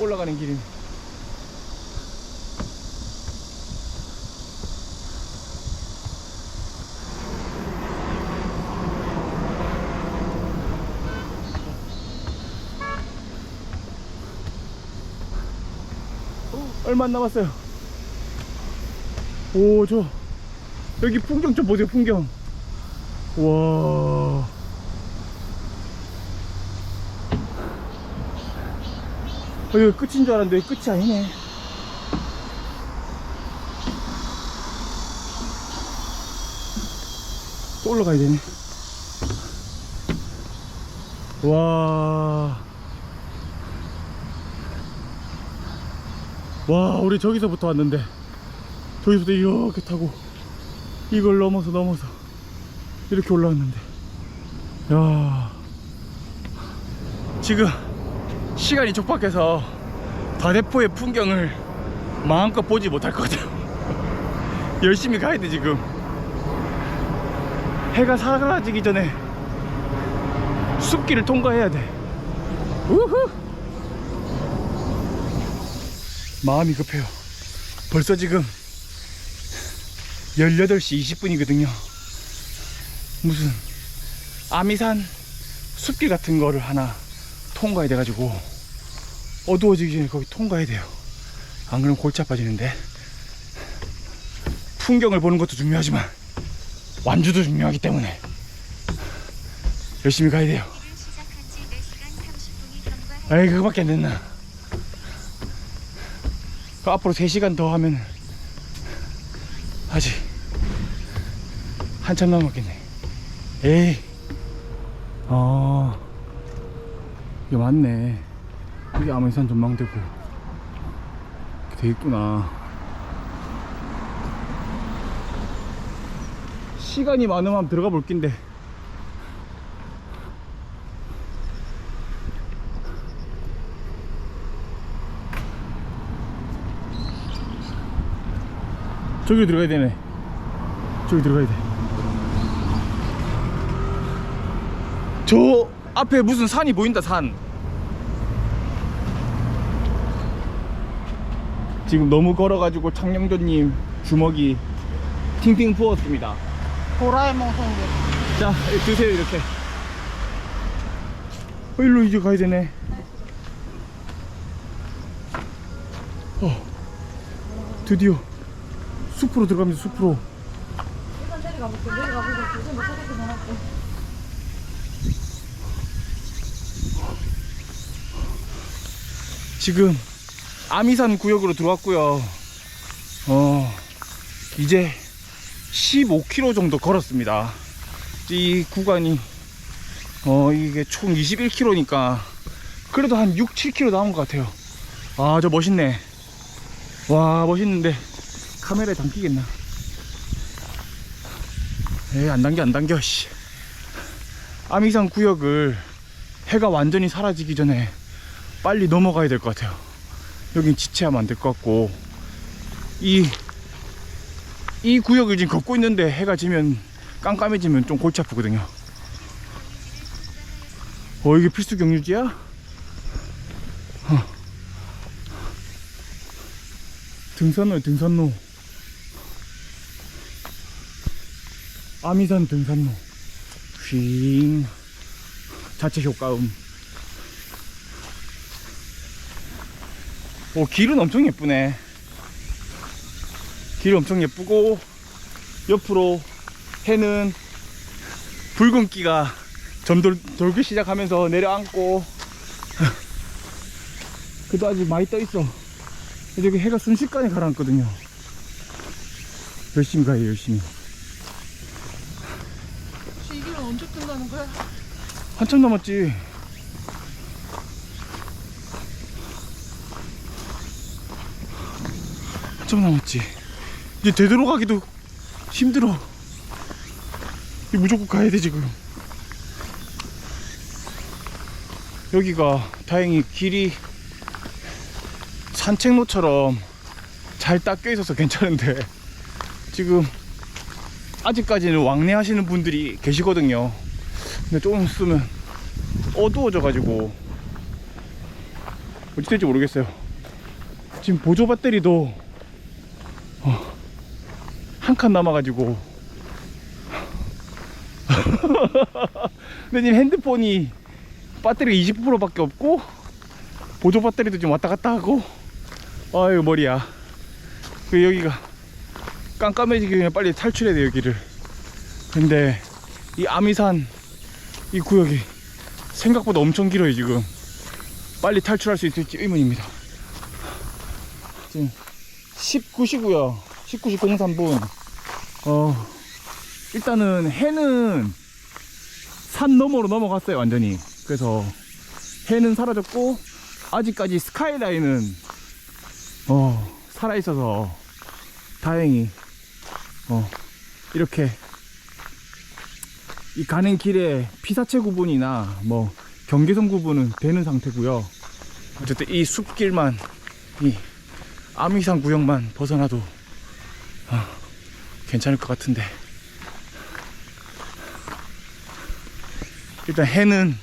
올라가는 길입니다. 어, 얼마 안 남았어요. 오, 저, 여기 풍경 좀 보세요, 풍경. 와. 어, 이거 끝인 줄 알았는데 끝이 아니네. 또 올라가야 되네. 와. 와, 우리 저기서부터 왔는데. 저기서부터 이렇게 타고. 이걸 넘어서 넘어서. 이렇게 올라왔는데. 야. 지금 시간이 촉박해서 다대포의 풍경을 마음껏 보지 못할 것 같아요. 열심히 가야 돼, 지금. 해가 사라지기 전에 숲길을 통과해야 돼. 우후! 마음이 급해요. 벌써 지금 18시 20분이거든요. 무슨 아미산 숲길 같은 거를 하나 통과해야 돼가지고 어두워지기 전에 거기 통과해야 돼요. 안 그러면 골치 아파지는데. 풍경을 보는 것도 중요하지만 완주도 중요하기 때문에 열심히 가야 돼요. 시작한 지 4시간 30분이 경과해. 에이 그거밖에 안 됐나? 그 앞으로 3시간 더 하면 아직 한참 남았겠네. 에이. 아 이게 맞네 이게 아메산 전망대고 이렇게 돼 있구나 시간이 많으면 들어가 볼 낀데 저기 들어가야 되네. 저기 들어가야 돼. 저 앞에 무슨 산이 보인다, 산. 지금 너무 걸어가지고 창녕조님 주먹이 팅팅 부었습니다. 도라에몽 생겼 자, 드세요, 이렇게. 어, 일로 이제 가야 되네. 어, 드디어 숲으로 들어갑니다, 숲으로. 일단 내려가 볼게 내려가 보고 조심 못하겠게 해놨고 지금 아미산 구역으로 들어왔고요. 어, 이제 15km 정도 걸었습니다. 이 구간이 어, 이게 총 21km니까 그래도 한 6, 7km 남은 것 같아요. 아, 저 멋있네. 와, 멋있는데 카메라에 담기겠나? 에이, 안 당겨, 안 당겨, 씨. 아미산 구역을 해가 완전히 사라지기 전에 빨리 넘어가야 될 것 같아요. 여긴 지체하면 안 될 것 같고 이, 이 구역을 지금 걷고 있는데 해가 지면 깜깜해지면 좀 골치 아프거든요. 어 이게 필수 경유지야? 어. 등산로야 등산로 아미산 등산로 휘잉 자체 효과음 오 길은 엄청 예쁘네. 길 엄청 예쁘고 옆으로 해는 붉은기가 점돌 돌기 시작하면서 내려앉고. 그래도 아직 많이 떠 있어. 여기 해가 순식간에 가라앉거든요. 열심히 가요 열심히. 혹시 이 길은 언제 끝나는 거야? 한참 남았지 한참 남았지. 이제 되돌아가기도 힘들어. 이 무조건 가야 돼 지금. 여기가 다행히 길이 산책로처럼 잘 닦여 있어서 괜찮은데 지금 아직까지는 왕래하시는 분들이 계시거든요. 근데 조금 있으면 어두워져 가지고 어찌 될지 모르겠어요. 지금 보조 배터리도 어, 한칸 남아가지고. 근데 지금 핸드폰이 배터리가 20%밖에 없고 보조 배터리도 좀 왔다 갔다 하고. 아유 머리야. 그 여기가 깜깜해지기 전에 빨리 탈출해야 돼 여기를. 근데 이 아미산 이 구역이 생각보다 엄청 길어요 지금. 빨리 탈출할 수 있을지 의문입니다. 지금 19시고요. 19시 03분. 어 일단은 해는 산 너머로 넘어갔어요 완전히. 그래서 해는 사라졌고 아직까지 스카이라인은 어 살아있어서 다행히 어 이렇게 이 가는 길에 피사체 구분이나 뭐 경계선 구분은 되는 상태고요. 어쨌든 이 숲길만 이 아미산 구역만 벗어나도 어, 괜찮을 것 같은데 일단 해는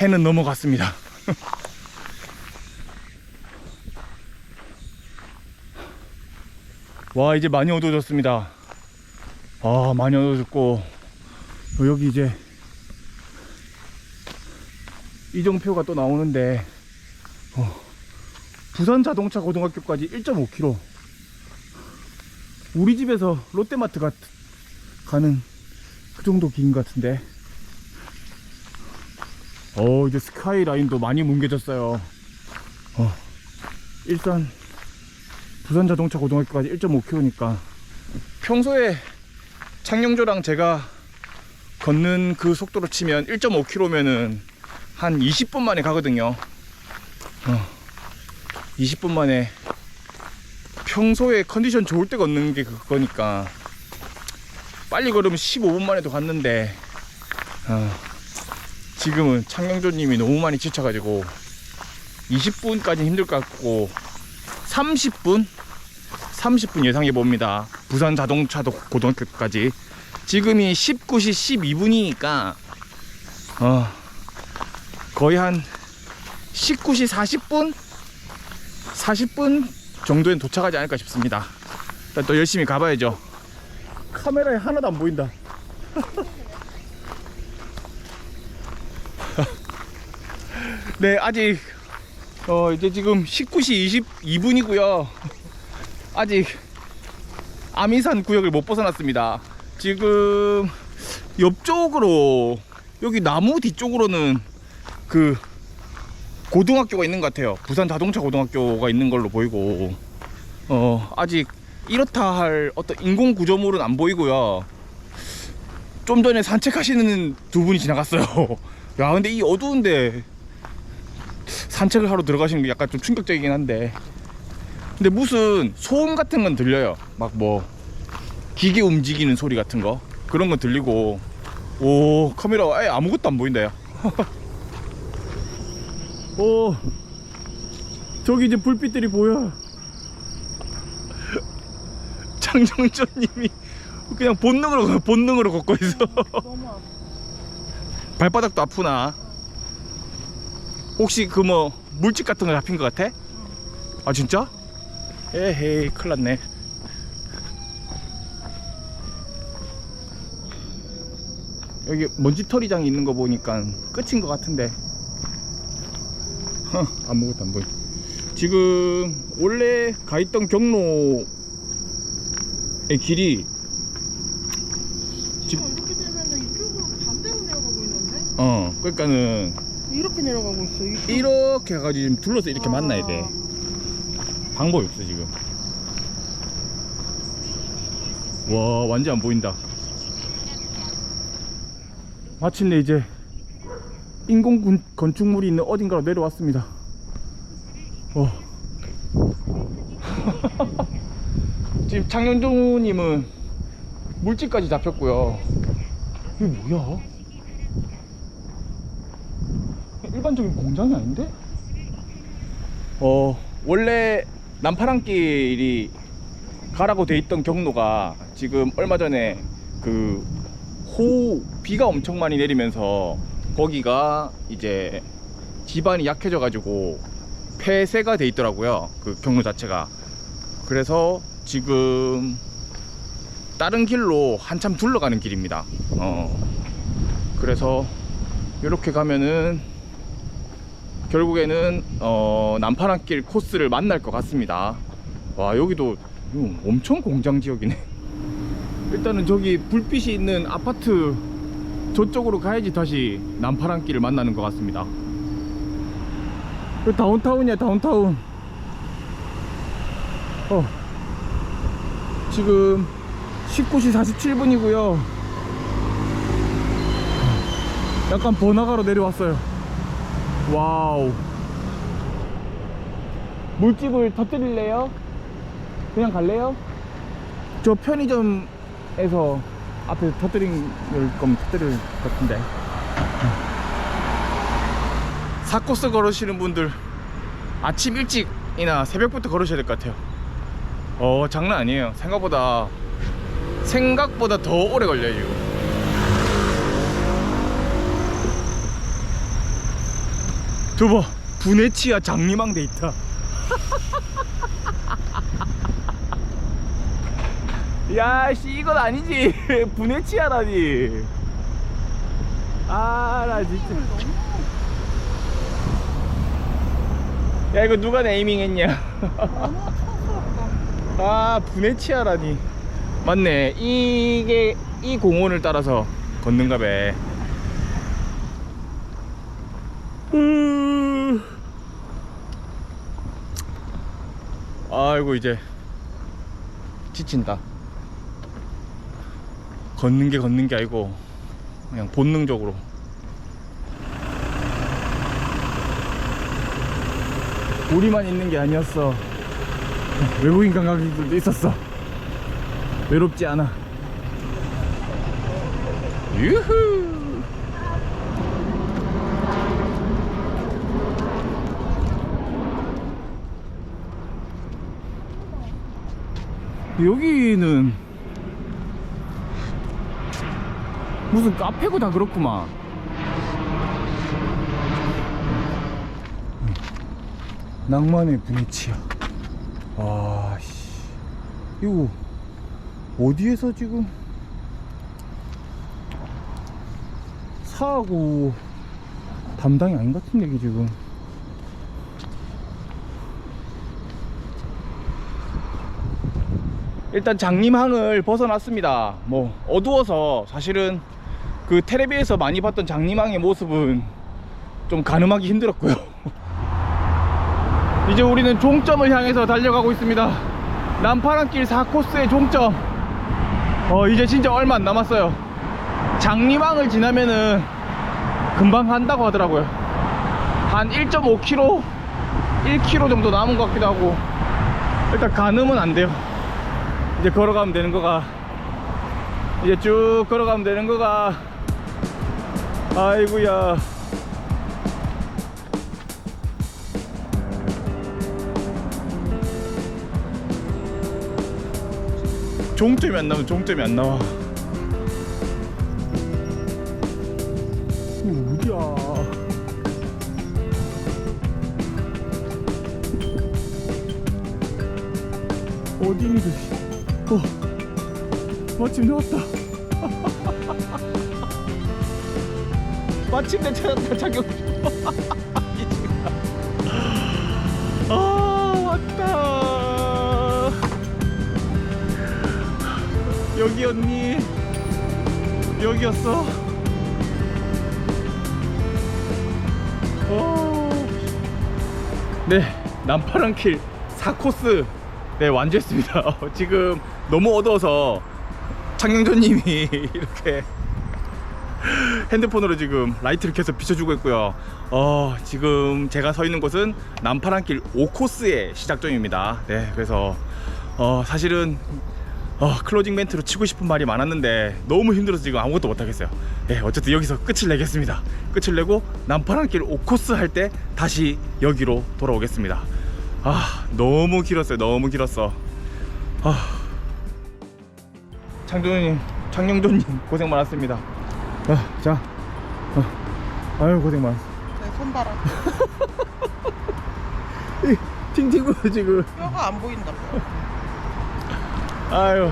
해는 넘어갔습니다. 와 이제 많이 어두워졌습니다. 아 많이 어두워졌고 어, 여기 이제 이정표가 또 나오는데 어, 부산 자동차 고등학교까지 1.5km 우리 집에서 롯데마트 가, 가는 그 정도 긴 것 같은데. 어 이제 스카이라인도 많이 뭉개졌어요. 어 일산 부산 자동차 고등학교까지 1.5km니까 평소에 창녕조랑 제가 걷는 그 속도로 치면 1.5km면은 한 20분 만에 가거든요. 어 20분 만에 평소에 컨디션 좋을 때 걷는 게 그거니까 빨리 걸으면 15분 만에도 갔는데 어, 지금은 창녕조님이 너무 많이 지쳐가지고 20분까지 힘들 것 같고 30분? 30분 예상해 봅니다. 부산 자동차 도- 고등학교까지 지금이 19시 12분이니까 어, 거의 한 19시 40분? 40분 정도엔 도착하지 않을까 싶습니다. 일단 또 열심히 가봐야죠. 카메라에 하나도 안 보인다. 네, 아직 어 이제 지금 19시 22분이고요. 아직 아미산 구역을 못 벗어났습니다. 지금 옆쪽으로 여기 나무 뒤쪽으로는 그 고등학교가 있는 것 같아요. 부산 자동차 고등학교가 있는 걸로 보이고 어 아직 이렇다 할 어떤 인공 구조물은 안 보이고요. 좀 전에 산책하시는 두 분이 지나갔어요. 야 근데 이 어두운데 산책을 하러 들어가시는 게 약간 좀 충격적이긴 한데 근데 무슨 소음 같은 건 들려요 막 뭐 기계 움직이는 소리 같은 거 그런 건 들리고 오 카메라 아예 아무것도 안 보인다 요 오 저기 이제 불빛들이 보여 장정조님이 그냥 본능으로 본능으로 걷고 있어. 발바닥도 아프나? 혹시 그 뭐 물집 같은 거 잡힌 것 같아? 아 진짜? 에헤이 큰일 났네 여기 먼지털이장 있는 거 보니까 끝인 것 같은데 허, 아무것도 안 보여 지금 원래 가 있던 경로의 길이 지금 이렇게 되면은 이쪽으로 반대로 내려가고 있는데? 어 그러니까는 이렇게 내려가고 있어. 이쪽. 이렇게 해가지고 지금 둘러서 이렇게 아. 만나야 돼 방법이 없어 지금 와 완전 안 보인다 마침내 이제 인공 군- 건축물이 있는 어딘가로 내려왔습니다 어. 지금 장현종님은 물집까지 잡혔고요 이게 뭐야 일반적인 공장이 아닌데? 어 원래 남파랑길이 가라고 돼 있던 경로가 지금 얼마 전에 그 호 비가 엄청 많이 내리면서 거기가 이제 지반이 약해져 가지고 폐쇄가 돼 있더라고요. 그 경로 자체가. 그래서 지금 다른 길로 한참 둘러가는 길입니다. 어. 그래서 이렇게 가면은 결국에는 어, 남파란길 코스를 만날 것 같습니다. 와 여기도 이거 엄청 공장 지역이네. 일단은 저기 불빛이 있는 아파트 저쪽으로 가야지 다시 남파란길을 만나는 것 같습니다. 그 다운타운이야 다운타운. 어 지금 19시 47분이고요. 약간 번화가로 내려왔어요. 와우. 물집을 터뜨릴래요? 그냥 갈래요? 저 편의점에서 앞에 터뜨린 거면 터뜨릴 것 같은데. 사코스 걸으시는 분들 아침 일찍이나 새벽부터 걸으셔야 될 것 같아요. 어, 장난 아니에요. 생각보다, 생각보다 더 오래 걸려요, 이거. 저봐 부네치아 장리망 데이터 야 씨 이건 아니지. 부네치아라니. 아 나 진짜. 야 이거 누가 네이밍 했냐. 아 부네치아라니. 맞네. 이게 이 공원을 따라서 걷는가 봐. 음. 아이고 이제 지친다 걷는 게 걷는 게 아니고 그냥 본능적으로. 우리만 있는 게 아니었어. 외국인 관광객들도 있었어. 외롭지 않아. 유후! 여기는 무슨 카페고 다 그렇구만. 낭만의 분위치야. 와씨. 이거 어디에서 지금 사하고 담당이 아닌 것 같은데 이게 지금. 일단 장림항을 벗어났습니다. 뭐 어두워서 사실은 그 텔레비에서 많이 봤던 장림항의 모습은 좀 가늠하기 힘들었고요. 이제 우리는 종점을 향해서 달려가고 있습니다. 남파란길 4코스의 종점. 어 이제 진짜 얼마 안 남았어요. 장림항을 지나면은 금방 한다고 하더라고요. 한 1.5km 1km 정도 남은 것 같기도 하고. 일단 가늠은 안 돼요. 이제 걸어가면 되는 거가 이제 쭉 걸어가면 되는 거가 아이고야. 종점이 안 나오면 종점이 안 나와. 어디야? 어디니 그 어, 마침 나왔다 마침내 찾았다 자격 아 왔다. 여기였니 여기였어. 어. 네 남파랑길 4코스. 네 완주했습니다. 어, 지금 너무 어두워서 창경조님이 이렇게 핸드폰으로 지금 라이트를 켜서 비춰주고 있고요. 어, 지금 제가 서 있는 곳은 남파랑길 5코스의 시작점입니다. 네 그래서 어, 사실은 어, 클로징 멘트로 치고 싶은 말이 많았는데 너무 힘들어서 지금 아무것도 못하겠어요. 네, 어쨌든 여기서 끝을 내겠습니다. 끝을 내고 남파랑길 5코스 할 때 다시 여기로 돌아오겠습니다. 아 너무 길었어요. 너무 길었어. 아. 창조님 창영조님 고생 많았습니다 아, 자 어, 아유 고생 많았어 내 손바닥. 이, 팅팅 부어 지금 뼈가 안 보인다. 아유.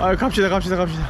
아유 갑시다 갑시다 갑시다